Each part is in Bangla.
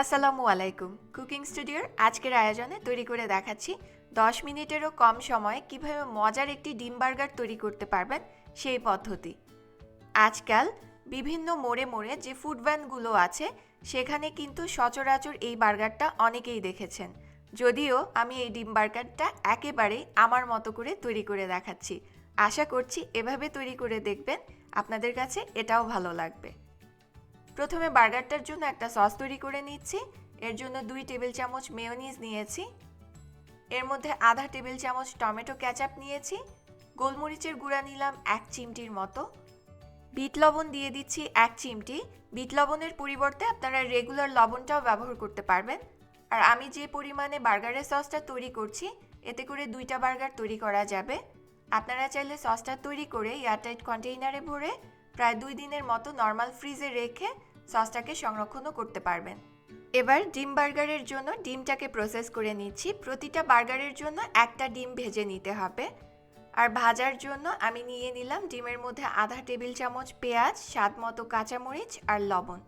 আসসালামু আলাইকুম কুকিং স্টুডিওর আজকের আয়োজনে তৈরি করে দেখাচ্ছি দশ মিনিটেরও কম সময়ে কীভাবে মজার একটি ডিম বার্গার তৈরি করতে পারবেন সেই পদ্ধতি। আজকাল বিভিন্ন মোড়ে মোড়ে যে ফুড ভ্যানগুলো আছে, সেখানে কিন্তু সচরাচর এই বার্গারটা অনেকেই দেখেছেন। যদিও আমি এই ডিম বার্গারটা একেবারেই আমার মতো করে তৈরি করে দেখাচ্ছি। আশা করছি এভাবে তৈরি করে দেখবেন। আপনাদের কাছে এটাও ভালো লাগবে। প্রথমে বার্গারটার জন্য একটা সস তৈরি করে নিচ্ছি। এর জন্য দুই টেবিল চামচ মেয়োনিজ নিয়েছি। এর মধ্যে আধা টেবিল চামচ টমেটো ক্যাচাপ নিয়েছি। গোলমরিচের গুঁড়া নিলাম এক চিমটির মতো। বিট লবণ দিয়ে দিচ্ছি এক চিমটি। বিট লবণের পরিবর্তে আপনারা রেগুলার লবণটাও ব্যবহার করতে পারবেন। আর আমি যে পরিমাণে বার্গারের সসটা তৈরি করছি, এতে করে দুইটা বার্গার তৈরি করা যাবে। আপনারা চাইলে সসটা তৈরি করে এয়ারটাইট কন্টেইনারে ভরে প্রায় দুই দিনের মতো নর্মাল ফ্রিজে রেখে সসটাকে সংরক্ষণও করতে পারবেন। এবার ডিম বার্গারের জন্য ডিমটাকে প্রসেস করে নিচ্ছি। প্রতিটা বার্গারের জন্য একটা ডিম ভেজে নিতে হবে। আর ভাজার জন্য আমি নিয়ে নিলাম ডিমের মধ্যে আধা টেবিল চামচ পেঁয়াজ, স্বাদ মতো কাঁচামরিচ আর লবণ।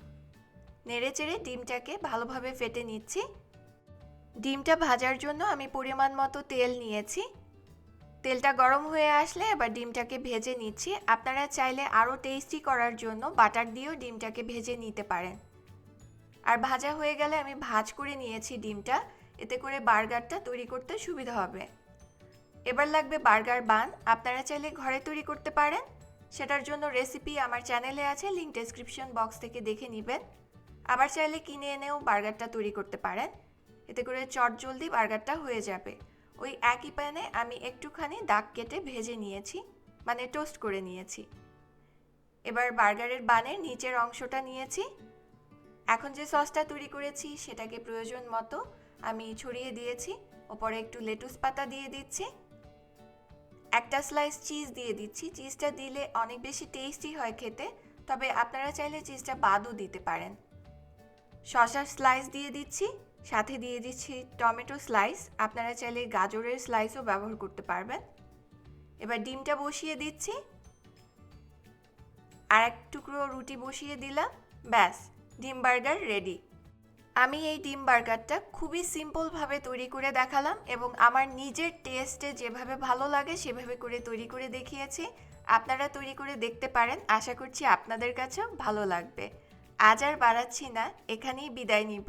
নেড়েচেড়ে ডিমটাকে ভালোভাবে ফেটে নিচ্ছি। ডিমটা ভাজার জন্য আমি পরিমাণ মতো তেল নিয়েছি। তেলটা গরম হয়ে আসলে এবার ডিমটাকে ভেজে নিচ্ছি। আপনারা চাইলে আরও টেস্টি করার জন্য বাটার দিয়েও ডিমটাকে ভেজে নিতে পারেন। আর ভাজা হয়ে গেলে আমি ভাজ করে নিয়েছি ডিমটা। এতে করে বার্গারটা তৈরি করতে সুবিধা হবে। এবার লাগবে বার্গার বান। আপনারা চাইলে ঘরে তৈরি করতে পারেন। সেটার জন্য রেসিপি আমার চ্যানেলে আছে লিঙ্ক ডেসক্রিপশন বক্স থেকে দেখে নেবেন। আবার চাইলে কিনে এনেও বার্গারটা তৈরি করতে পারেন। এতে করে চট জলদি বার্গারটা হয়ে যাবে। ওই একই প্যানে আমি একটুখানি দাগ কেটে ভেজে নিয়েছি মানে টোস্ট করে নিয়েছি। এবার বার্গারের বানের নিচের অংশটা নিয়েছি। এখন যে সসটা তৈরি করেছি সেটাকে প্রয়োজন মতো আমি ছড়িয়ে দিয়েছি, ওপরে একটু লেটুস পাতা দিয়ে দিচ্ছি। একটা স্লাইস চিজ দিয়ে দিচ্ছি। চিজটা দিলে অনেক বেশি টেস্টি হয় খেতে, তবে আপনারা চাইলে চিজটা বাদও দিতে পারেন। শশার স্লাইস দিয়ে দিচ্ছি। সাথে দিয়ে দিচ্ছি টমেটো স্লাইস। আপনারা চাইলে গাজরের স্লাইসও ব্যবহার করতে পারবেন। এবার ডিমটা বসিয়ে দিচ্ছি। আর এক টুকরো রুটি বসিয়ে দিলাম। ব্যাস, ডিম বার্গার রেডি। আমি এই ডিম বার্গারটা খুবই সিম্পলভাবে তৈরি করে দেখালাম এবং আমার নিজের টেস্টে যেভাবে ভালো লাগে সেভাবে করে তৈরি করে দেখিয়েছি। আপনারা তৈরি করে দেখতে পারেন। আশা করছি আপনাদের কাছেও ভালো লাগবে। আজ আর বাড়াচ্ছি না, এখানেই বিদায় নিব।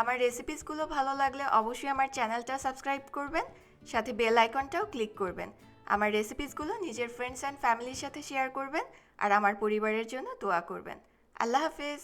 আমার রেসিপিসগুলো ভালো লাগলে অবশ্যই আমার চ্যানেলটা সাবস্ক্রাইব করবেন, সাথে বেল আইকনটাও ক্লিক করবেন। আমার রেসিপিসগুলো নিজের ফ্রেন্ডস অ্যান্ড ফ্যামিলির সাথে শেয়ার করবেন, আর আমার পরিবারের জন্য দোয়া করবেন। আল্লাহ হাফেজ।